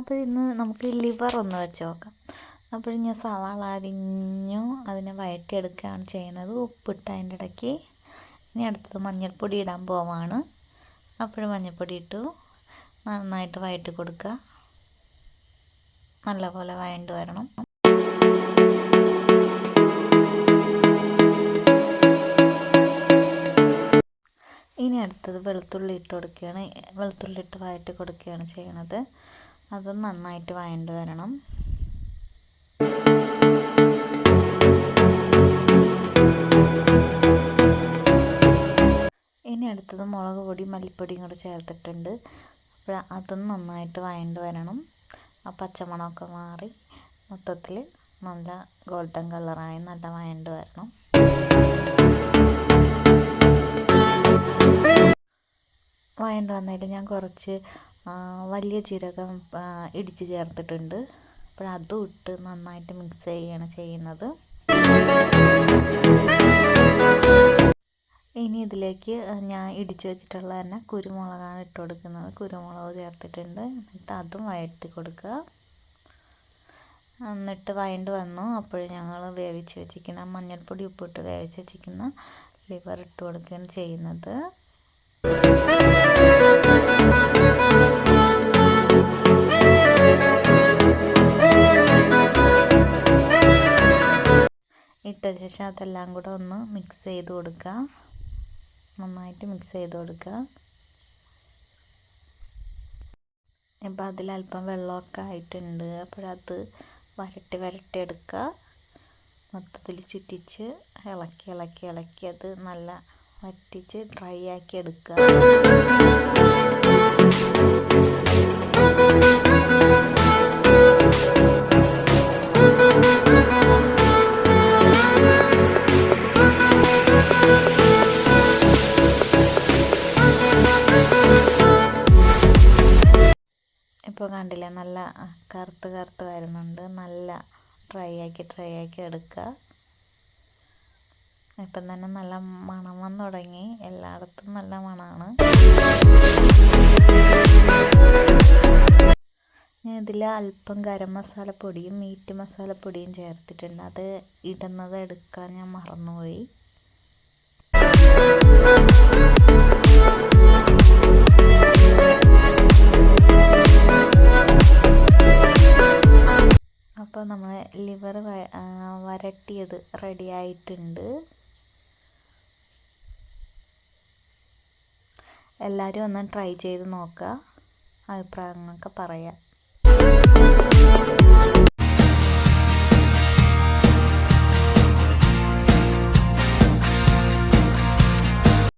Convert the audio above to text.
അപ്പോൾ ഇന്ന് നമുക്ക് ലിവർ ഒന്ന് വെച്ച് നോക്കാം. അപ്പോൾ ഞാൻ സവാള അരിഞ്ഞു അതിനെ വഴറ്റിയെടുക്കുകയാണ് ചെയ്യുന്നത്. ഉപ്പിട്ട് അതിന്റെ ഇടയ്ക്ക് ഇനി അടുത്തത് മഞ്ഞൾപ്പൊടി ഇടാൻ പോവാണ്. അപ്പോൾ മഞ്ഞൾപ്പൊടി ഇട്ടു. നന്നായിട്ട് വഴറ്റി കൊടുക്കുക. നല്ലപോലെ വഴണ്ട് വരണം. ഇനി അടുത്തത് വെളുത്തുള്ളി ഇട്ട് കൊടുക്കുകയാണ്. വെളുത്തുള്ളി ഇട്ട് വഴറ്റി കൊടുക്കുകയാണ് ചെയ്യണത് അത് നന്നായിട്ട് വഴണ്ട് വരണം. ഇനി അടുത്തത് മുളക് പൊടി മല്ലിപ്പൊടിയും കൂടെ ചേർത്തിട്ടുണ്ട്. അപ്പോൾ അതും നന്നായിട്ട് വഴണ്ട് വരണം. ആ പച്ചമണമൊക്കെ മാറി മൊത്തത്തിൽ നല്ല ഗോൾഡൻ കളറായി നല്ല വഴണ്ട് വരണം. വഴണ്ട് വന്നതിൽ ഞാൻ കുറച്ച് വലിയ ജീരകം ഇടിച്ച് ചേർത്തിട്ടുണ്ട്. അപ്പോൾ അതും ഇട്ട് നന്നായിട്ട് മിക്സ് ചെയ്യുകയാണ് ചെയ്യുന്നത്. ഇനി ഇതിലേക്ക് ഞാൻ ഇടിച്ച് വെച്ചിട്ടുള്ള തന്നെ കുരുമുളകാണ് ഇട്ട് കൊടുക്കുന്നത്. കുരുമുളക് ചേർത്തിട്ടുണ്ട്. എന്നിട്ട് അതും വഴറ്റി കൊടുക്കുക. എന്നിട്ട് വഴണ്ട് വന്നു. അപ്പോൾ ഞങ്ങൾ വേവിച്ച് വെച്ചിരിക്കുന്ന മഞ്ഞൾപ്പൊടി ഉപ്പിട്ട് വേവിച്ച് വെച്ചിരിക്കുന്ന ലിവർ ഇട്ട് കൊടുക്കുകയാണ് ചെയ്യുന്നത്. ശേഷം അതെല്ലാം കൂടെ ഒന്ന് മിക്സ് ചെയ്ത് കൊടുക്കുക. നന്നായിട്ട് മിക്സ് ചെയ്ത് കൊടുക്കുക. ഇപ്പം അതിലല്പം വെള്ളമൊക്കെ ആയിട്ടുണ്ട്. അപ്പോഴത് വരട്ടി വരട്ടി എടുക്കുക. മൊത്തത്തിൽ ചുറ്റിച്ച് ഇളക്കി ഇളക്കി ഇളക്കി അത് നല്ല വറ്റിച്ച് ഡ്രൈ ആക്കി എടുക്കുക. ഇപ്പോൾ കണ്ടില്ലേ നല്ല കറുത്ത് കറുത്ത് വരുന്നുണ്ട്. നല്ല ഡ്രൈ ആക്കി ഡ്രൈ ആക്കി എടുക്കുക ഇപ്പം തന്നെ നല്ല മണം വന്ന് തുടങ്ങി. എല്ലായിടത്തും നല്ല മണമാണ് ഞാൻ ഇതിൽ അല്പം ഗരം മസാലപ്പൊടിയും മീറ്റ് മസാലപ്പൊടിയും ചേർത്തിട്ടുണ്ട്. അത് ഇടുന്നത് എടുക്കാൻ ഞാൻ മറന്നുപോയി. അപ്പോൾ നമ്മൾ ലിവർ വരട്ടിയത് റെഡി ആയിട്ടുണ്ട്. എല്ലാവരും ഒന്ന് ട്രൈ ചെയ്ത് നോക്കുക. അഭിപ്രായങ്ങളൊക്കെ പറയാം.